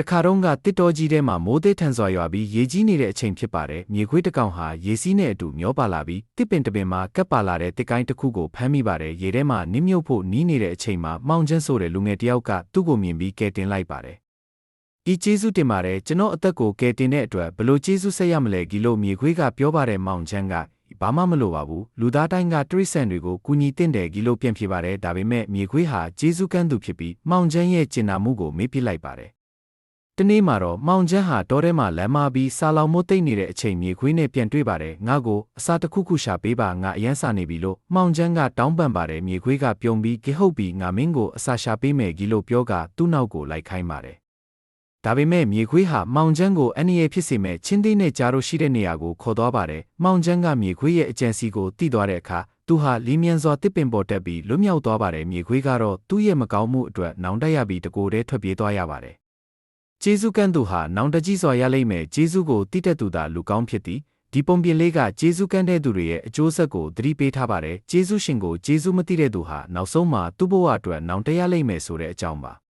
တခါတော့ကတစ်တော်ကြီးထဲမှာမိုးသေးထန်စွာရွာပြီးရေကြီးနေတဲ့အချိန်ဖြစ်ပါတယ်မြေခွေးတစ်ကောင်ဟာရေစီးနဲ့အတူမျောပါလာပြီးတစ်ပင်တစ်ပင်မှာကပ်ပါလာတဲ့တစ်ကိုင်းတစ်ခုကိုဖမ်းမိပါတယ်ရေထဲမှာနင်းမြုပ်ဖို့နီးနေတဲ့အချိန်မှာမောင်ကျန်းဆိုတဲ့လူငယ်တစ်ယောက်ကသူ့ကိုမြင်ပြီးကယ်တင်လိုက်ပါတယ်ဒီကျေးဇူးတင်ပါတယ်ကျွန်တော်အသက်ကိုကယ်တင်တဲ့အတွက်ဘလို့ကျေးဇူးဆက်ရမလဲဒီလိုမြေခွေးကပြောပါတယ်မောင်ကျန်းကဘာမှမလိုပါဘူးလူသားတိုင်းကတရိษံတွေကိုကူညီတင့်တယ်ဒီလိုပြန်ပြပါတယ်ဒါပေမဲ့မြေခွေးဟာကျေးဇူးကမ်းသူဖြစ်ပြီးမောင်ကျန်းရဲ့ကျင်နာမှုကိုမေ့ပြလိုက်ပါတယ် တနေ့မှာတော့မောင်ကျန်းဟာတောထဲမှာလမ်းမပြီးစာလောင်မိုးသိမ့်နေတဲ့အချိန်မြေခွေးနဲ့ပြန်တွေ့ပါတယ်ငါ့ကိုအစာတစ်ခုခုရှာပေးပါငါအရန်စာနေပြီလို့မောင်ကျန်းကတောင်းပန်ပါတယ်မြေခွေးကပြုံးပြီးဂေဟုတ်ပြီးငါမင်းကိုအစာရှာပေးမယ်ကြီးလို့ပြောကသူ့နောက်ကိုလိုက်ခိုင်းပါတယ်ဒါပေမဲ့မြေခွေးဟာမောင်ကျန်းကိုအန္တရာယ်ဖြစ်စေမဲ့ချင်းသေးနဲ့ကြားတို့ရှိတဲ့နေရာကိုခေါ်သွားပါတယ်။မောင်ကျန်းကမြေခွေးရဲ့အကြံစီကိုတိသွားတဲ့အခါသူဟာလီမြန်စွာတစ်ပင်ပေါ်တက်ပြီးလွတ်မြောက်သွားပါတယ်။မြေခွေးကတော့သူ့ရဲ့မကောင်းမှုအတွက်နောင်တရပြီးတကိုယ်တည်းထွက်ပြေးသွားရပါတယ်။ ကျေးဇူးကန်းသူဟာနောင်တကြီးစွာရလိမ့်မယ်ကျေးဇူးကိုတိတက်သူသာလူကောင်းဖြစ်သည်။ဒီပုံပြင်လေးကကျေးဇူးကန်းတဲ့သူတွေရဲ့အကျိုးဆက်ကိုသတိပေးထားပါတယ်။ကျေးဇူးရှင်ကိုကျေးဇူးမသိတဲ့သူဟာနောက်ဆုံးမှာသူ့ဘဝအတွက်နောင်တရလိမ့်မယ်ဆိုတဲ့အကြောင်းပါ။